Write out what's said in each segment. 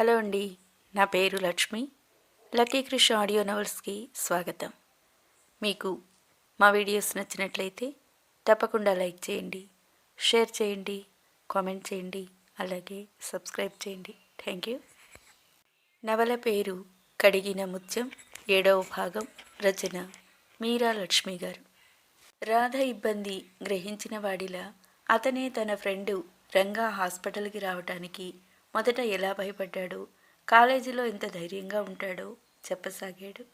Hello అండి. నా పేరు లక్ష్మి. లక్కీ కృష్ణ ఆడియో నవల్స్కి స్వాగతం. మీకు మా వీడియోస్ నచ్చినట్లయితే తప్పకుండా లైక్ చేయండి షేర్ చేయండి కామెంట్ చేయండి అలాగే సబ్స్క్రైబ్ చేయండి. Thank you. నవల పేరు కడిగిన ముత్యం ఏడవ భాగం రచన మీరా లక్ష్మి గారు. రాధ ఇబ్బంది గ్రహించిన వాడిలా అతనే తన ఫ్రెండు రంగా హాస్పిటల్కి రావటానికి మొదట ఎలా భయపడ్డాడో? కాలేజీలో ఎంత ధైర్యంగా ఉంటాడో? చెప్పసాగాడు.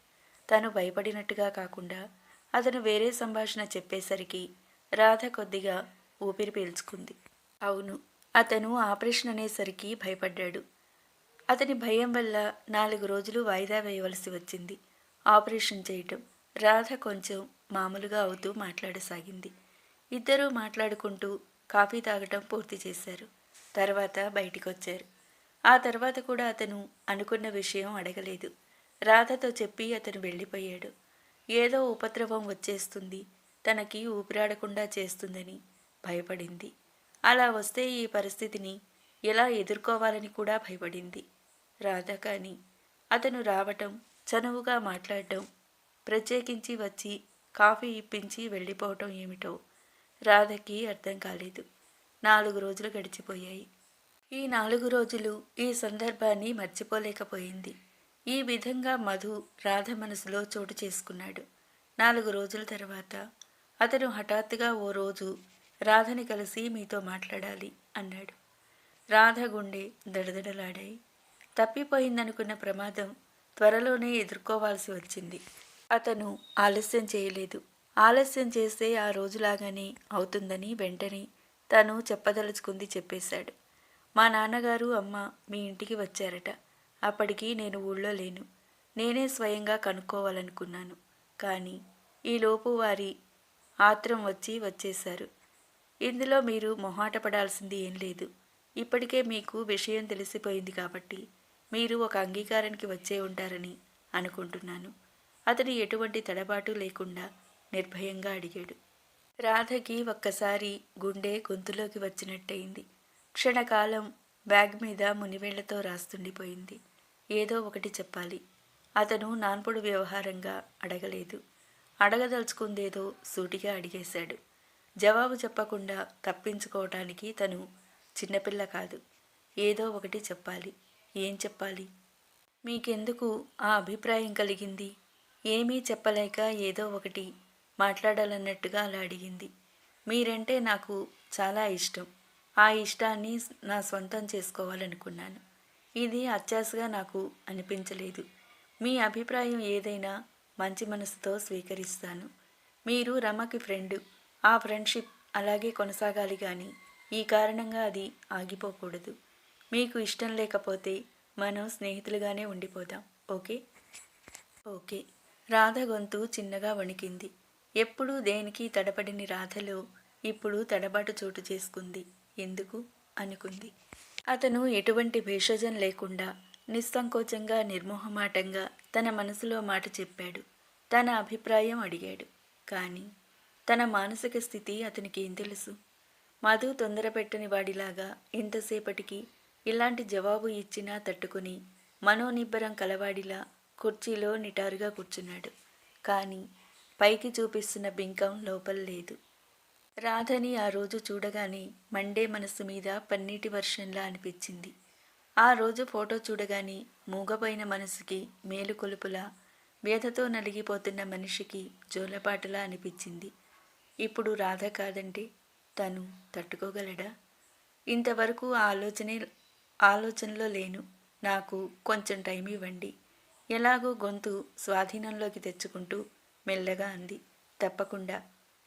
తను భయపడినట్టుగా కాకుండా అతను వేరే సంభాషణ చెప్పేసరికి రాధ కొద్దిగా ఊపిరి పీల్చుకుంది. అవును అతను ఆపరేషన్ అనేసరికి భయపడ్డాడు. అతని భయం వల్ల నాలుగు రోజులు వాయిదా వేయవలసి వచ్చింది. ఆపరేషన్ చేయటం రాధ కొంచెం మామూలుగా అవుతూ మాట్లాడసాగింది. ఇద్దరూ మాట్లాడుకుంటూ కాఫీ తాగటం పూర్తి చేశారు. తర్వాత బయటికి వచ్చారు ఆ తర్వాత కూడా అతను అనుకున్న విషయం అడగలేదు. రాధతో చెప్పి అతను వెళ్ళిపోయాడు. ఏదో ఉపద్రవం వచ్చేస్తుంది. తనకి ఊపిరాడకుండా చేస్తుందని భయపడింది. అలా వస్తే ఈ పరిస్థితిని ఎలా ఎదుర్కోవాలని కూడా భయపడింది. రాధ కానీ అతను రావటం చనువుగా మాట్లాడటం ప్రత్యేకించి వచ్చి కాఫీ ఇప్పించి వెళ్ళిపోవటం ఏమిటో రాధకి అర్థం కాలేదు. నాలుగు రోజులు గడిచిపోయాయి. ఈ నాలుగు రోజులు ఈ సందర్భాన్ని మర్చిపోలేకపోయింది. ఈ విధంగా మధు రాధ మనసులో చోటు చేసుకున్నాడు. నాలుగు రోజుల తర్వాత అతను హఠాత్తుగా ఓ రోజు రాధని కలిసి మీతో మాట్లాడాలి అన్నాడు. రాధ గుండె దడదడలాడాయి. తప్పిపోయిందనుకున్న ప్రమాదం త్వరలోనే ఎదుర్కోవాల్సి వచ్చింది. అతను ఆలస్యం చేయలేదు. ఆలస్యం చేస్తే ఆ రోజులాగానే అవుతుందని వెంటనే తను చెప్పదలుచుకుంది చెప్పేశాడు. మా నాన్నగారు అమ్మ మీ ఇంటికి వచ్చారట. అప్పటికి నేను ఊళ్ళో లేను. నేనే స్వయంగా కనుక్కోవాలనుకున్నాను. కానీ ఈలోపు వారి ఆత్రం వచ్చి వచ్చేశారు. ఇందులో మీరు మొహాట పడాల్సింది ఏం లేదు. ఇప్పటికే మీకు విషయం తెలిసిపోయింది కాబట్టి మీరు ఒక అంగీకారానికి వచ్చే ఉంటారని అనుకుంటున్నాను. అతను ఎటువంటి తడబాటు లేకుండా నిర్భయంగా అడిగాడు. రాధకి ఒక్కసారి గుండె గొంతులోకి వచ్చినట్టయింది. క్షణకాలం బ్యాగ్ మీద మునివేళ్ళతో రాస్తుండిపోయింది. ఏదో ఒకటి చెప్పాలి. అతను నాన్పుడు వ్యవహారంగా అడగలేదు. అడగదలుచుకుందేదో సూటిగా అడిగేశాడు. జవాబు చెప్పకుండా తప్పించుకోవటానికి తను చిన్నపిల్ల కాదు. ఏదో ఒకటి చెప్పాలి. ఏం చెప్పాలి? మీకెందుకు ఆ అభిప్రాయం కలిగింది? ఏమీ చెప్పలేక ఏదో ఒకటి మాట్లాడాలన్నట్టుగా అలా అడిగింది. మీరంటే నాకు చాలా ఇష్టం. ఆ ఇష్టాన్ని నా సొంతం చేసుకోవాలనుకున్నాను. ఇది అత్యాసగా నాకు అనిపించలేదు. మీ అభిప్రాయం ఏదైనా మంచి మనసుతో స్వీకరిస్తాను. మీరు రమకి ఫ్రెండ్. ఆ ఫ్రెండ్షిప్ అలాగే కొనసాగాలి కానీ ఈ కారణంగా అది ఆగిపోకూడదు. మీకు ఇష్టం లేకపోతే మనం స్నేహితులుగానే ఉండిపోదాం ఓకే? ఓకే. రాధ గొంతు చిన్నగా వణికింది. ఎప్పుడూ దేనికి తడబడిని రాధలో ఇప్పుడు తడబాటు చోటు చేసుకుంది. ఎందుకు? అనుకుంది. అతను ఎటువంటి భేషజం లేకుండా నిస్సంకోచంగా నిర్మోహమాటంగా తన మనసులో మాట చెప్పాడు. తన అభిప్రాయం అడిగాడు. కానీ తన మానసిక స్థితి అతనికి ఏం తెలుసు? మధు తొందరపెట్టని వాడిలాగా ఇంతసేపటికి ఇలాంటి జవాబు ఇచ్చినా తట్టుకుని మనోనిబ్బరం కలవాడిలా కుర్చీలో నిటారుగా కూర్చున్నాడు. కానీ పైకి చూపిస్తున్న బింకం లోపల లేదు. రాధని ఆ రోజు చూడగానే మండే మనసు మీద పన్నీటి వర్షంలా అనిపించింది. ఆ రోజు ఫోటో చూడగానే మూగపోయిన మనసుకి మేలుకొలుపులా వ్యధతో నలిగిపోతున్న మనిషికి జోలపాటలా అనిపించింది. ఇప్పుడు రాధ కాదంటే తను తట్టుకోగలడా? ఇంతవరకు ఆలోచనే ఆలోచనలో లేను. నాకు కొంచెం టైం ఇవ్వండి. ఎలాగో గొంతు స్వాధీనంలోకి తెచ్చుకుంటూ మెల్లగా అంది. తప్పకుండా.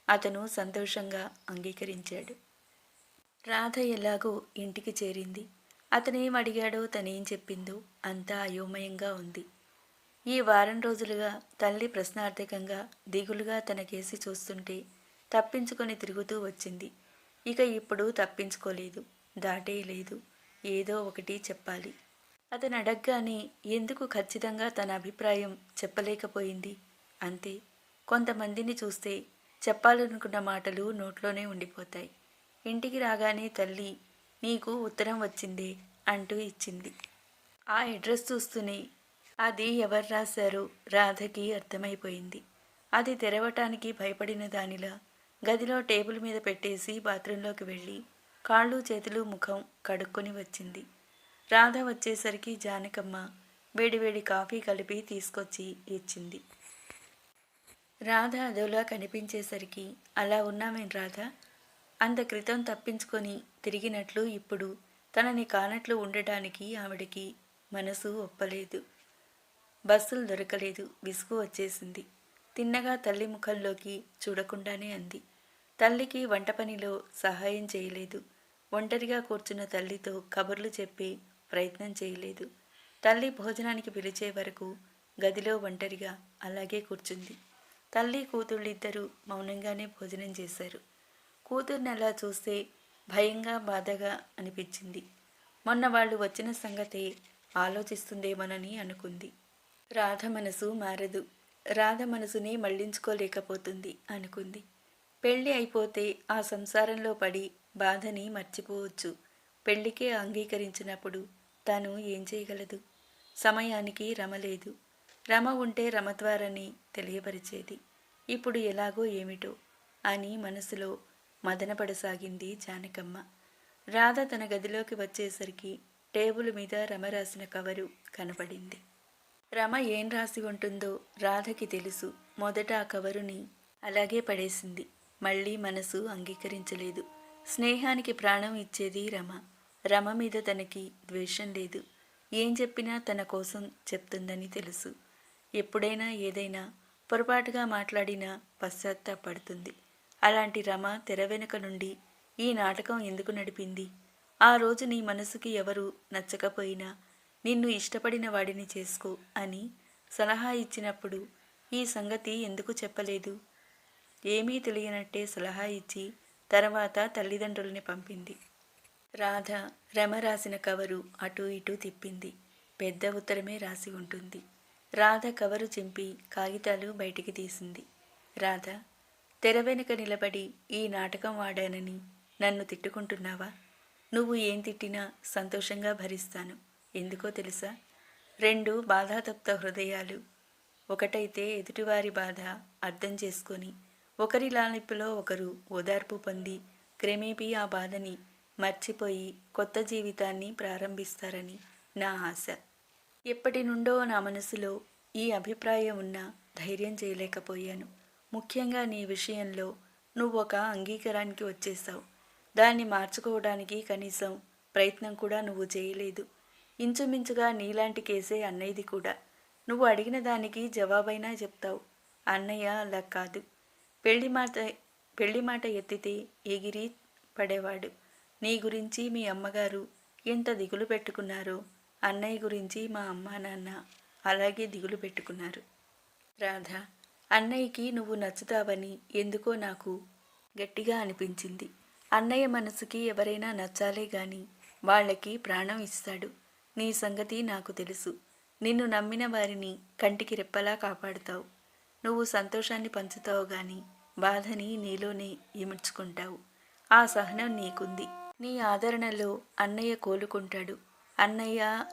అతను సంతోషంగా అంగీకరించాడు. రాధ ఎలాగో ఇంటికి చేరింది. అతనేం అడిగాడో తనేం చెప్పిందో అంతా అయోమయంగా ఉంది. ఈ వారం రోజులుగా తల్లి ప్రశ్నార్థకంగా దిగులుగా తన కేసి చూస్తుంటే తప్పించుకొని తిరుగుతూ వచ్చింది. ఇక ఇప్పుడు తప్పించుకోలేదు దాటేయలేదు ఏదో ఒకటి చెప్పాలి. అతను అడగగానే ఎందుకు ఖచ్చితంగా తన అభిప్రాయం చెప్పలేకపోయింది? అంతే. కొంతమందిని చూస్తే చెప్పాలనుకున్న మాటలు నోట్లోనే ఉండిపోతాయి. ఇంటికి రాగానే తల్లి నీకు ఉత్తరం వచ్చిందే అంటూ ఇచ్చింది. ఆ అడ్రస్ చూస్తూనే అది ఎవరు రాశారో రాధకి అర్థమైపోయింది. అది తెరవటానికి భయపడిన దానిలా గదిలో టేబుల్ మీద పెట్టేసి బాత్రూంలోకి వెళ్ళి కాళ్ళు చేతులు ముఖం కడుక్కొని వచ్చింది. రాధ వచ్చేసరికి జానకమ్మ వేడివేడి కాఫీ కలిపి తీసుకొచ్చి ఇచ్చింది. రాధ అదోలా కనిపించేసరికి అలా ఉన్నామేం రాధ? అంత క్రితం తప్పించుకొని తిరిగినట్లు ఇప్పుడు తనని కానట్లు ఉండటానికి ఆవిడకి మనసు ఒప్పలేదు. బస్సులు దొరకలేదు. విసుగు వచ్చేసింది. తిన్నగా తల్లి ముఖంలోకి చూడకుండానే అంది. తల్లికి వంట పనిలో సహాయం చేయలేదు. ఒంటరిగా కూర్చున్న తల్లితో కబుర్లు చెప్పే ప్రయత్నం చేయలేదు. తల్లి భోజనానికి పిలిచే వరకు గదిలో ఒంటరిగా అలాగే కూర్చుంది. తల్లి కూతుళ్ళిద్దరూ మౌనంగానే భోజనం చేశారు. కూతుర్ని అలా చూస్తే భయంగా బాధగా అనిపించింది. మొన్న వాళ్ళు వచ్చిన సంగతే ఆలోచిస్తుందేమోనని అనుకుంది. రాధ మనసు మారదు. రాధ మనసుని మళ్ళించుకోలేకపోతుంది అనుకుంది. పెళ్ళి అయిపోతే ఆ సంసారంలో పడి బాధని మర్చిపోవచ్చు. పెళ్ళికే అంగీకరించినప్పుడు తను ఏం చేయగలదు? సమయానికి రమలేదు రమ ఉంటే రమ ద్వారాని తెలియపరిచేది. ఇప్పుడు ఎలాగో ఏమిటో అని మనసులో మదనపడసాగింది జానకమ్మ. రాధ తన గదిలోకి వచ్చేసరికి టేబుల్ మీద రమ రాసిన కవరు కనపడింది. రమ ఏం రాసి ఉంటుందో రాధకి తెలుసు. మొదట ఆ కవరుని అలాగే పడేసింది. మళ్ళీ మనసు అంగీకరించలేదు. స్నేహానికి ప్రాణం ఇచ్చేది రమ. రమ మీద తనకి ద్వేషం లేదు. ఏం చెప్పినా తన కోసం చెప్తుందని తెలుసు. ఎప్పుడైనా ఏదైనా పొరపాటుగా మాట్లాడినా పశ్చాత్తాపడుతుంది. అలాంటి రమ తెర వెనుక నుండి ఈ నాటకం ఎందుకు నడిపింది? ఆ రోజు నీ మనసుకి ఎవరు నచ్చకపోయినా నిన్ను ఇష్టపడిన వాడిని చేసుకో అని సలహా ఇచ్చినప్పుడు ఈ సంగతి ఎందుకు చెప్పలేదు? ఏమీ తెలియనట్టే సలహా ఇచ్చి తర్వాత తల్లిదండ్రుల్ని పంపింది. రాధ రమ రాసిన కవరు అటూ ఇటూ తిప్పింది. పెద్ద ఉత్తరమే రాసి ఉంటుంది. రాధ కవరు చింపి కాగితాలు బయటికి తీసింది. రాధ తెర వెనుక నిలబడి ఈ నాటకం వాడానని నన్ను తిట్టుకుంటున్నావా? నువ్వు ఏం తిట్టినా సంతోషంగా భరిస్తాను. ఎందుకో తెలుసా? రెండు బాధాతప్త హృదయాలు. ఒకటైతే ఎదుటివారి బాధ అర్థం చేసుకొని ఒకరి లాలింపులో ఒకరు ఓదార్పు పొంది క్రమేపీ ఆ బాధని మర్చిపోయి కొత్త జీవితాన్ని ప్రారంభిస్తారని నా ఆశ. ఎప్పటి నుండో నా మనసులో ఈ అభిప్రాయం ఉన్నా ధైర్యం చేయలేకపోయాను. ముఖ్యంగా నీ విషయంలో నువ్వు ఒక అంగీకారానికి వచ్చేసావు దాన్ని మార్చుకోవడానికి కనీసం ప్రయత్నం కూడా నువ్వు చేయలేదు. ఇంచుమించుగా నీలాంటి కేసే అన్నయ్యది కూడా. నువ్వు అడిగిన దానికి జవాబైనా చెప్తావు. అన్నయ్య అలా కాదు. పెళ్ళి మాట పెళ్ళి మాట ఎత్తితే ఎగిరి పడేవాడు. నీ గురించి మీ అమ్మగారు ఎంత దిగులు పెట్టుకున్నారో అన్నయ్య గురించి మా అమ్మ నాన్న అలాగే దిగులు పెట్టుకున్నారు. రాధ అన్నయ్యకి నువ్వు నచ్చుతావని ఎందుకో నాకు గట్టిగా అనిపించింది. అన్నయ్య మనసుకి ఎవరైనా నచ్చాలే గాని వాళ్ళకి ప్రాణం ఇస్తాడు. నీ సంగతి నాకు తెలుసు. నిన్ను నమ్మిన వారిని కంటికి రెప్పలా కాపాడుతావు. నువ్వు సంతోషాన్ని పంచుతావు గాని బాధని నీలోనే ఇముడ్చుకుంటావు. ఆ సహనం నీకుంది. నీ ఆదరణలో అన్నయ్య కోలుకుంటాడు. అన్నయ్య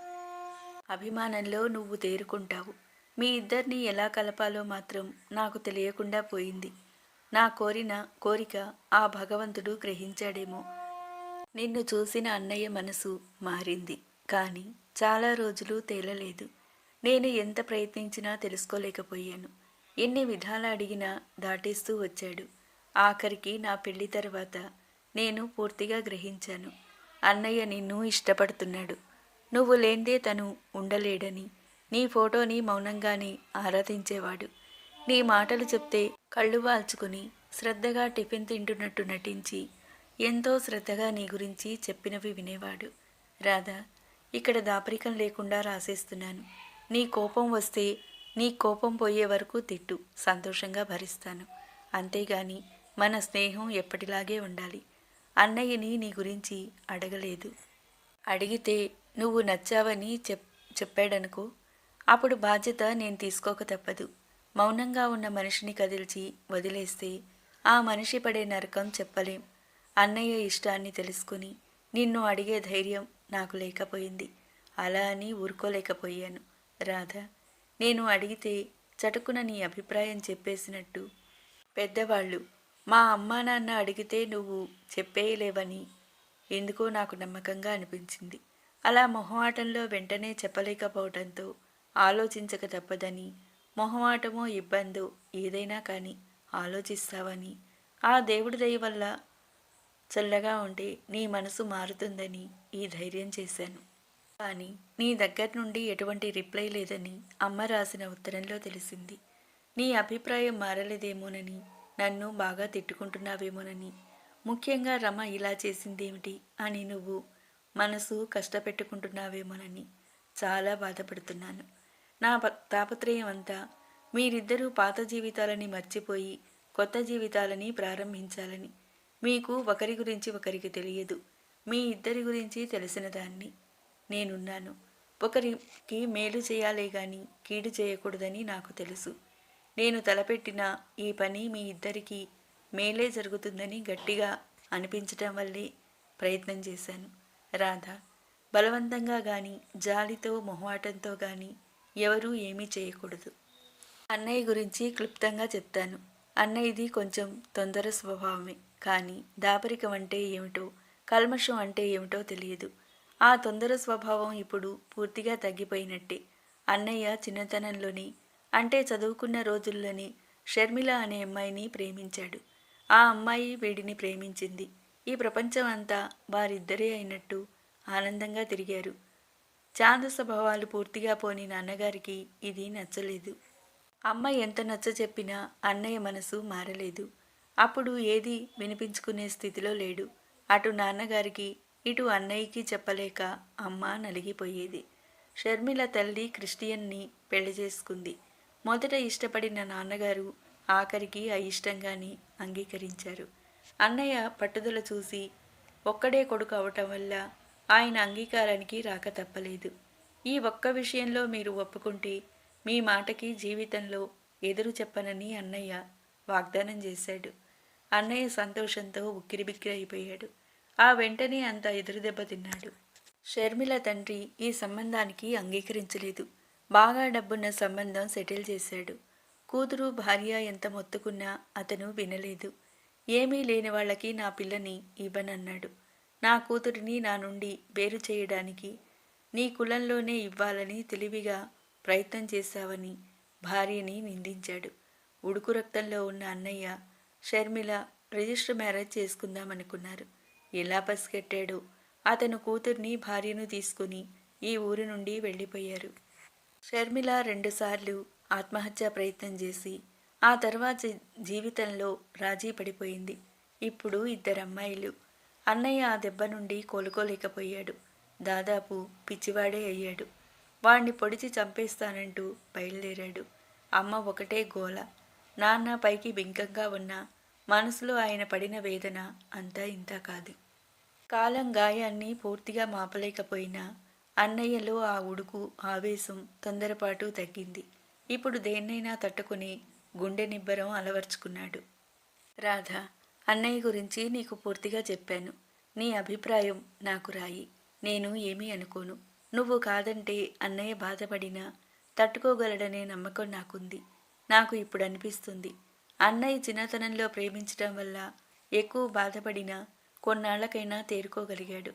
అభిమానంలో నువ్వు తేరుకుంటావు. మీ ఇద్దరిని ఎలా కలపాలో మాత్రం నాకు తెలియకుండా పోయింది. నా కోరిన కోరిక ఆ భగవంతుడు గ్రహించాడేమో. నిన్ను చూసిన అన్నయ్య మనసు మారింది కానీ చాలా రోజులు తేలలేదు. నేను ఎంత ప్రయత్నించినా తెలుసుకోలేకపోయాను. ఎన్ని విధాలు అడిగినా దాటేస్తూ వచ్చాడు. ఆఖరికి నా పెళ్ళి తర్వాత నేను పూర్తిగా గ్రహించాను. అన్నయ్య నిన్ను ఇష్టపడుతున్నాడు. నువ్వు లేందే తను ఉండలేడని నీ ఫోటోని మౌనంగానే ఆరాధించేవాడు. నీ మాటలు చెప్తే కళ్ళు వాల్చుకుని శ్రద్ధగా టిఫిన్ తింటున్నట్టు నటించి ఎంతో శ్రద్ధగా నీ గురించి చెప్పినవి వినేవాడు. రాధా ఇక్కడ దాపరికం లేకుండా రాసేస్తున్నాను. నీ కోపం వస్తే నీ కోపం పోయే వరకు తిట్టు సంతోషంగా భరిస్తాను. అంతేగాని మన స్నేహం ఎప్పటిలాగే ఉండాలి. అన్నయ్యని నీ గురించి అడగలేదు. అడిగితే నువ్వు నచ్చావని చెప్ చెప్పాడనుకో. అప్పుడు బాధ్యత నేను తీసుకోక తప్పదు. మౌనంగా ఉన్న మనిషిని కదిల్చి వదిలేస్తే ఆ మనిషి పడే నరకం చెప్పలేం. అన్నయ్య ఇష్టాన్ని తెలుసుకుని నిన్ను అడిగే ధైర్యం నాకు లేకపోయింది. అలా అని ఊరుకోలేకపోయాను. రాధ నేను అడిగితే చటుకున నీ అభిప్రాయం చెప్పేసినట్టు పెద్దవాళ్ళు మా అమ్మా నాన్న అడిగితే నువ్వు చెప్పేయలేవని ఎందుకో నాకు నమ్మకంగా అనిపించింది. అలా మొహమాటంలో వెంటనే చెప్పలేకపోవడంతో ఆలోచించక తప్పదని మొహమాటమో ఇబ్బందో ఏదైనా కానీ ఆలోచిస్తావని ఆ దేవుడి దయ వల్ల చల్లగా ఉంటే నీ మనసు మారుతుందని ఈ ధైర్యం చేశాను. కానీ నీ దగ్గర నుండి ఎటువంటి రిప్లై లేదని అమ్మ రాసిన ఉత్తరంలో తెలిసింది. నీ అభిప్రాయం మారలేదేమోనని నన్ను బాగా తిట్టుకుంటున్నావేమోనని ముఖ్యంగా రమ ఇలా చేసిందేమిటి అని నువ్వు మనసు కష్టపెట్టుకుంటున్నావేమోనని చాలా బాధపడుతున్నాను. నా తాపత్రయం అంతా మీరిద్దరూ పాత జీవితాలని మర్చిపోయి కొత్త జీవితాలని ప్రారంభించాలని మీకు ఒకరి గురించి ఒకరికి తెలియదు. మీ ఇద్దరి గురించి తెలిసిన దాన్ని నేనున్నాను. ఒకరికి మేలు చేయాలే గాని కీడు చేయకూడదని నాకు తెలుసు. నేను తలపెట్టిన ఈ పని మీ ఇద్దరికీ మేలే జరుగుతుందని గట్టిగా అనిపించటం వల్లే ప్రయత్నం చేశాను. రాధ బలవంతంగా గాని జాలితో మొహమాటంతో గాని ఎవరూ ఏమీ చేయకూడదు. అన్నయ్య గురించి క్లుప్తంగా చెప్తాను. అన్నయ్యది కొంచెం తొందర స్వభావమే. కానీ దాపరికం అంటే ఏమిటో కల్మషం అంటే ఏమిటో తెలియదు. ఆ తొందర స్వభావం ఇప్పుడు పూర్తిగా తగ్గిపోయినట్టే. అన్నయ్య చిన్నతనంలోని అంటే చదువుకున్న రోజుల్లోనే షర్మిల అనే అమ్మాయిని ప్రేమించాడు. ఆ అమ్మాయి వీడిని ప్రేమించింది. ఈ ప్రపంచం అంతా వారిద్దరే అయినట్టు ఆనందంగా తిరిగారు. చాంద స్వభావాలు పూర్తిగా పోని నాన్నగారికి ఇది నచ్చలేదు. అమ్మ ఎంత నచ్చ చెప్పినా అన్నయ్య మనసు మారలేదు. అప్పుడు ఏది వినిపించుకునే స్థితిలో లేడు. అటు నాన్నగారికి ఇటు అన్నయ్యకి చెప్పలేక అమ్మ నలిగిపోయేది. షర్మిల తల్లి క్రిస్టియన్ని పెళ్ళి చేసుకుంది. మొదట ఇష్టపడిన నాన్నగారు ఆఖరికి అయిష్టంగాని అంగీకరించారు. అన్నయ్య పట్టుదల చూసి ఒక్కడే కొడుకు అవటం వల్ల ఆయన అంగీకారానికి రాక తప్పలేదు. ఈ ఒక్క విషయంలో మీరు ఒప్పుకుంటే మీ మాటకి జీవితంలో ఎదురు చెప్పనని అన్నయ్య వాగ్దానం చేశాడు. అన్నయ్య సంతోషంతో ఉక్కిరిబిక్కిరి అయిపోయాడు. ఆ వెంటనే అంత ఎదురుదెబ్బ తిన్నాడు. షర్మిల తండ్రి ఈ సంబంధానికి అంగీకరించలేదు. బాగా డబ్బున్న సంబంధం సెటిల్ చేశాడు. కూతురు భార్య ఎంత మొత్తుకున్నా అతను వినలేదు. ఏమీ లేని వాళ్ళకి నా పిల్లని ఇవ్వనన్నాడు. నా కూతురిని నా నుండి వేరు చేయడానికి నీ కులంలోనే ఇవ్వాలని తెలివిగా ప్రయత్నం చేశావని భార్యని నిందించాడు. ఉడుకు రక్తంలో ఉన్న అన్నయ్య షర్మిల రిజిస్టర్ మ్యారేజ్ చేసుకుందామనుకున్నారు. ఎలా పసిగట్టాడు అతను కూతుర్ని భార్యను తీసుకుని ఈ ఊరి నుండి వెళ్ళిపోయారు. షర్మిల రెండుసార్లు ఆత్మహత్యా ప్రయత్నం చేసి ఆ తర్వాత జీవితంలో రాజీ పడిపోయింది. ఇప్పుడు ఇద్దరు అమ్మాయిలు. అన్నయ్య ఆ దెబ్బ నుండి కోలుకోలేకపోయాడు. దాదాపు పిచ్చివాడే అయ్యాడు. వాణ్ణి పొడిచి చంపేస్తానంటూ బయలుదేరాడు. అమ్మ ఒకటే గోల. నాన్న పైకి బింకంగా ఉన్నా మనసులో ఆయన పడిన వేదన అంతా ఇంత కాదు. కాలం గాయాన్ని పూర్తిగా మాపలేకపోయినా అన్నయ్యలో ఆ ఉడుకు ఆవేశం తొందరపాటు తగ్గింది. ఇప్పుడు దేన్నైనా తట్టుకుని గుండె నిబ్బరం అలవర్చుకున్నాడు. రాధ అన్నయ్య గురించి నీకు పూర్తిగా చెప్పాను. నీ అభిప్రాయం నాకు రాయి. నేను ఏమీ అనుకోను. నువ్వు కాదంటే అన్నయ్య బాధపడినా తట్టుకోగలడనే నమ్మకం నాకుంది. నాకు ఇప్పుడు అనిపిస్తుంది. అన్నయ్య చిన్నతనంలో ప్రేమించడం వల్ల ఎక్కువ బాధపడినా కొన్నాళ్ళకైనా తేరుకోగలిగాడు.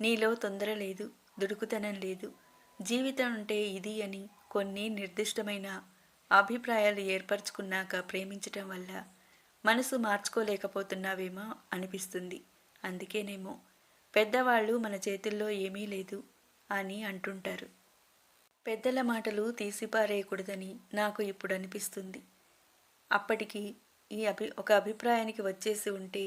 నీలో తొందర లేదు దుడుకుతనం లేదు. జీవితం అంటే ఇది అని కొన్ని నిర్దిష్టమైన అభిప్రాయాలు ఏర్పరచుకున్నాక ప్రేమించటం వల్ల మనసు మార్చుకోలేకపోతున్నావేమో అనిపిస్తుంది. అందుకేనేమో పెద్దవాళ్ళు మన చేతుల్లో ఏమీ లేదు అని అంటుంటారు. పెద్దల మాటలు తీసిపారేయకూడదని నాకు ఇప్పుడు అనిపిస్తుంది. అప్పటికి ఈ అభి ఒక అభిప్రాయానికి వచ్చేసి ఉంటే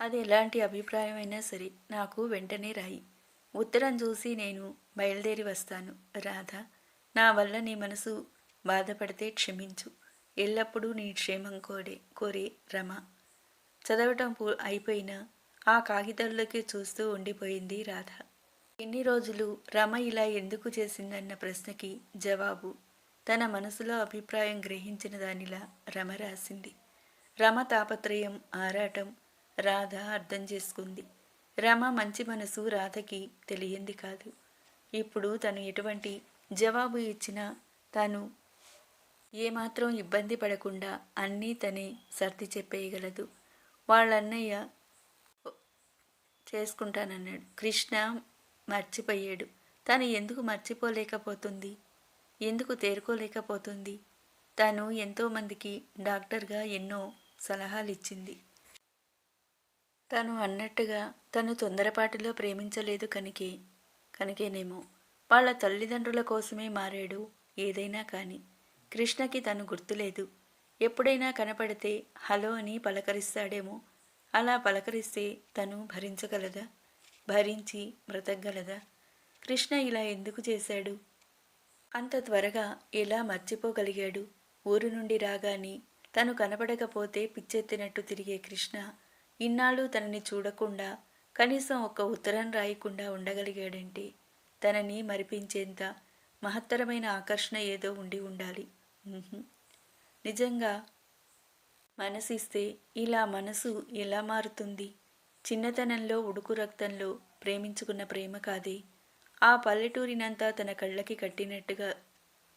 అది ఎలాంటి అభిప్రాయమైనా సరే నాకు వెంటనే రాయి. ఉత్తరం చూసి నేను బయలుదేరి వస్తాను. రాధ నా వల్ల నీ మనసు బాధపడితే క్షమించు. ఎల్లప్పుడూ నీ క్షేమం కోడే కోరే రమ. చదవటం పూ అయిపోయినా ఆ కాగితాల్లోకి చూస్తూ ఉండిపోయింది రాధ. ఎన్ని రోజులు రమ ఇలా ఎందుకు చేసిందన్న ప్రశ్నకి జవాబు తన మనసులో అభిప్రాయం గ్రహించిన దానిలా రమ రాసింది. రమ తాపత్రయం ఆరాటం రాధ అర్థం చేసుకుంది. రమ మంచి మనసు రాధకి తెలియంది కాదు. ఇప్పుడు తను ఎటువంటి జవాబు ఇచ్చినా తాను ఏమాత్రం ఇబ్బంది పడకుండా అన్నీ తనే సర్ది చెప్పేయగలదు. వాళ్ళన్నయ్య చేసుకుంటానన్నాడు. కృష్ణ మర్చిపోయాడు. తను ఎందుకు మర్చిపోలేకపోతుంది? ఎందుకు తేరుకోలేకపోతుంది? తను ఎంతోమందికి డాక్టర్గా ఎన్నో సలహాలు ఇచ్చింది తను అన్నట్టుగా తను తొందరపాటులో ప్రేమించలేదు కనుకే కనుకేనేమో. వాళ్ళ తల్లిదండ్రుల కోసమే మారాడు ఏదైనా కానీ. కృష్ణకి తను గుర్తులేదు. ఎప్పుడైనా కనపడితే హలో అని పలకరిస్తాడేమో. అలా పలకరిస్తే తను భరించగలదా? భరించి బ్రతకగలదా? కృష్ణ ఇలా ఎందుకు చేశాడు? అంత త్వరగా ఎలా మర్చిపోగలిగాడు? ఊరు నుండి రాగాని తను కనపడకపోతే పిచ్చెత్తినట్టు తిరిగే కృష్ణ ఇన్నాళ్ళు తనని చూడకుండా కనీసం ఒక్క ఉత్తరం రాయకుండా ఉండగలిగాడంటే? తనని మరిపించేంత మహత్తరమైన ఆకర్షణ ఏదో ఉండి ఉండాలి. నిజంగా మనసిస్తే ఇలా మనసు ఎలా మారుతుంది? చిన్నతనంలో ఉడుకు రక్తంలో ప్రేమించుకున్న ప్రేమ కాదే. ఆ పల్లెటూరినంతా తన కళ్ళకి కట్టినట్టుగా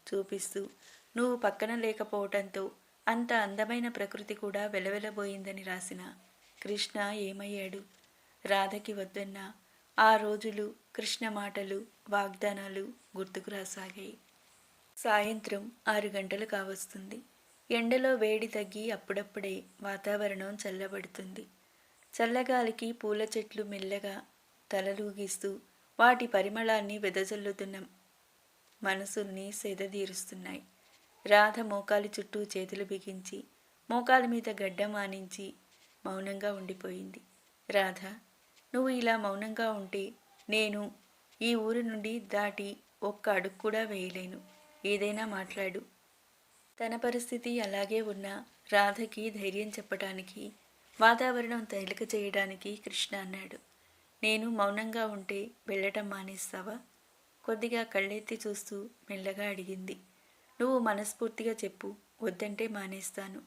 చూపిస్తూ నువ్వు పక్కన లేకపోవటంతో అంత అందమైన ప్రకృతి కూడా వెలవెలబోయిందని రాసిన కృష్ణ ఏమయ్యాడు? రాధకి వద్దన్న ఆ రోజులు కృష్ణ మాటలు వాగ్దానాలు గుర్తుకు రాసాగాయి. సాయంత్రం ఆరు గంటలు కావస్తుంది ఎండలో వేడి తగ్గి అప్పుడప్పుడే వాతావరణం చల్లబడుతుంది. చల్లగాలికి పూల చెట్లు మెల్లగా తలలూగిస్తూ వాటి పరిమళాన్ని వెదజల్లుతున్న మనసుల్ని సేదతీరుస్తున్నాయి. రాధ మోకాలి చుట్టూ చేతులు బిగించి మోకాల మీద గడ్డ మానించి మౌనంగా ఉండిపోయింది. రాధ నువ్వు ఇలా మౌనంగా ఉంటే నేను ఈ ఊరు నుండి దాటి ఒక్క అడుగు కూడా వేయలేను. ఏదైనా మాట్లాడు. తన పరిస్థితి అలాగే ఉన్న రాధకి ధైర్యం చెప్పడానికి వాతావరణం తేలిక చేయడానికి కృష్ణ అన్నాడు. నేను మౌనంగా ఉంటే వెళ్ళటం మానేస్తావా? కొద్దిగా కళ్ళెత్తి చూస్తూ మెల్లగా అడిగింది. నువ్వు మనస్ఫూర్తిగా చెప్పు వద్దంటే మానేస్తాను.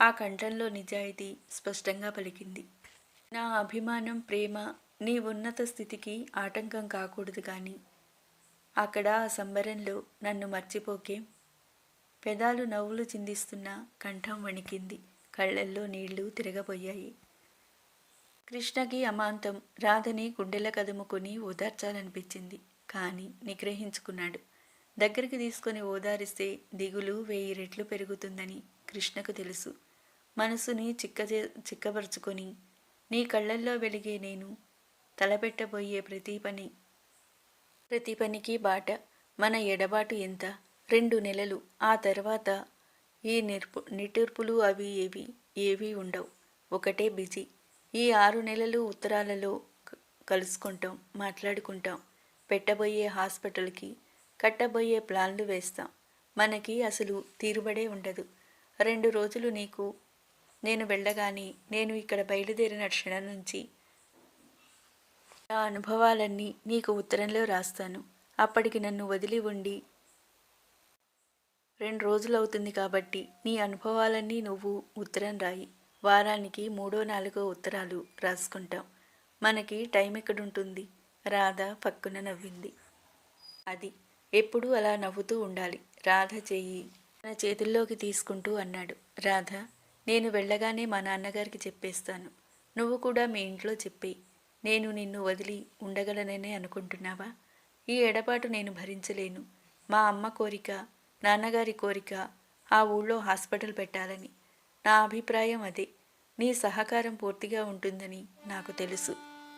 ఆ కంఠంలో నిజాయితీ స్పష్టంగా పలికింది. నా అభిమానం ప్రేమ నీ ఉన్నత స్థితికి ఆటంకం కాకూడదు కానీ అక్కడ ఆ సంబరంలో నన్ను మర్చిపోకే పెదాలు నవ్వులు చిందిస్తున్న కంఠం వణికింది. కళ్ళల్లో నీళ్ళు తిరగబోయాయి. కృష్ణకి అమాంతం రాధని గుండెల కదుముకొని ఓదార్చాలనిపించింది. కానీ నిగ్రహించుకున్నాడు. దగ్గరికి తీసుకొని ఓదారిస్తే దిగులు వెయ్యి రెట్లు పెరుగుతుందని కృష్ణకు తెలుసు. మనసుని చిక్కజే చిక్కపరుచుకొని నీ కళ్ళల్లో వెలిగే నేను తలపెట్టబోయే ప్రతి పని ప్రతి పనికి బాట మన ఎడబాటు ఎంత? రెండు నెలలు ఆ తర్వాత ఈ నిర్పు నిటూర్పులు అవి ఏవి ఏవి ఉండవు. ఒకటే బిజీ. ఈ ఆరు నెలలు ఉత్తరాలలో కలుసుకుంటాం మాట్లాడుకుంటాం. పెట్టబోయే హాస్పిటల్కి కట్టబోయే ప్లాన్లు వేస్తాం. మనకి అసలు తీరుబడే ఉండదు. రెండు రోజులు నీకు నేను వెళ్ళగానే నేను ఇక్కడ బయలుదేరిన క్షణం నుంచి నా అనుభవాలన్నీ నీకు ఉత్తరంలో రాస్తాను. అప్పటికి నన్ను వదిలి ఉండి రెండు రోజులు అవుతుంది కాబట్టి నీ అనుభవాలన్నీ నువ్వు ఉత్తరం రాయి. వారానికి మూడో నాలుగో ఉత్తరాలు రాసుకుంటాం మనకి టైం ఎక్కడుంటుంది? రాధ పక్కున నవ్వింది. అది ఎప్పుడూ అలా నవ్వుతూ ఉండాలి. రాధ చెయ్యి తన చేతుల్లోకి తీసుకుంటూ అన్నాడు. రాధ నేను వెళ్ళగానే మా నాన్నగారికి చెప్పేస్తాను. నువ్వు కూడా మీ ఇంట్లో చెప్పి నేను నిన్ను వదిలి ఉండగలననే అనుకుంటున్నావా? ఈ ఎడబాటు నేను భరించలేను. మా అమ్మ కోరిక నాన్నగారి కోరిక ఆ ఊళ్ళో హాస్పిటల్ పెట్టాలని. నా అభిప్రాయం అదే. నీ సహకారం పూర్తిగా ఉంటుందని నాకు తెలుసు.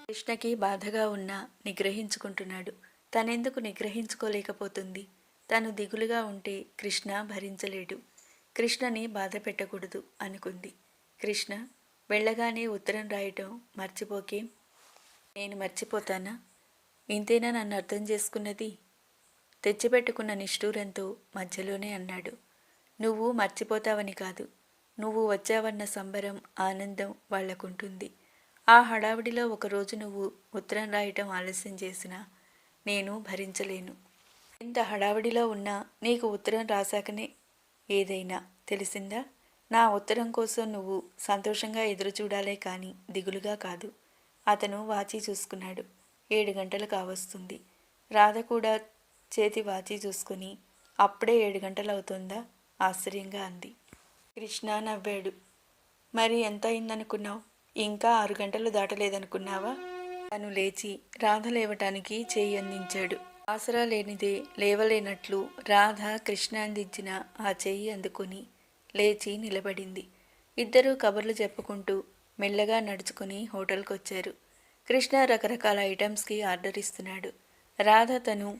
కృష్ణకి బాధగా ఉన్నా నిగ్రహించుకుంటున్నాడు. తనెందుకు నిగ్రహించుకోలేకపోతుంది? తను దిగులుగా ఉంటే కృష్ణ భరించలేడు. కృష్ణని బాధ పెట్టకూడదు అనుకుంది. కృష్ణ వెళ్ళగానే ఉత్తరం రాయటం మర్చిపోకేం. నేను మర్చిపోతానా? ఇంతేనా నన్ను అర్థం చేసుకున్నది? తెచ్చిపెట్టుకున్న నిష్ఠూరంతో మధ్యలోనే అన్నాడు. నువ్వు మర్చిపోతావని కాదు నువ్వు వచ్చావన్న సంబరం ఆనందం వాళ్ళకుంటుంది ఆ హడావిడిలో ఒకరోజు నువ్వు ఉత్తరం రాయటం ఆలస్యం చేసినా నేను భరించలేను. ఇంత హడావిడిలో ఉన్నా నీకు ఉత్తరం రాశాకనే ఏదైనా తెలిసిందా? నా ఉత్తరం కోసం నువ్వు సంతోషంగా ఎదురు చూడాలే కానీ దిగులుగా కాదు. అతను వాచి చూసుకున్నాడు. ఏడు గంటలు కావస్తుంది రాధ కూడా చేతి వాచి చూసుకుని అప్పుడే ఏడు గంటలు అవుతుందా ఆశ్చర్యంగా అంది. కృష్ణ నవ్వాడు. మరి ఎంత అయిందనుకున్నావు? ఇంకా ఆరు గంటలు దాటలేదనుకున్నావా? తను లేచి రాధ లేవటానికి చేయి అందించాడు. ఆసరా లేనిదే లేవలేనట్లు రాధ కృష్ణ అందించిన ఆ చెయ్యి అందుకుని లేచి నిలబడింది. ఇద్దరూ కబుర్లు చెప్పుకుంటూ మెల్లగా నడుచుకుని హోటల్కి వచ్చారు కృష్ణ రకరకాల ఐటమ్స్కి ఆర్డర్ ఇస్తున్నాడు. రాధ తను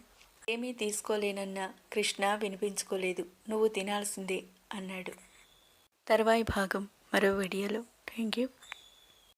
ఏమీ తీసుకోలేనన్న కృష్ణ వినిపించుకోలేదు. నువ్వు తినాల్సిందే అన్నాడు. తర్వాయి భాగం మరో వీడియోలో. Thank you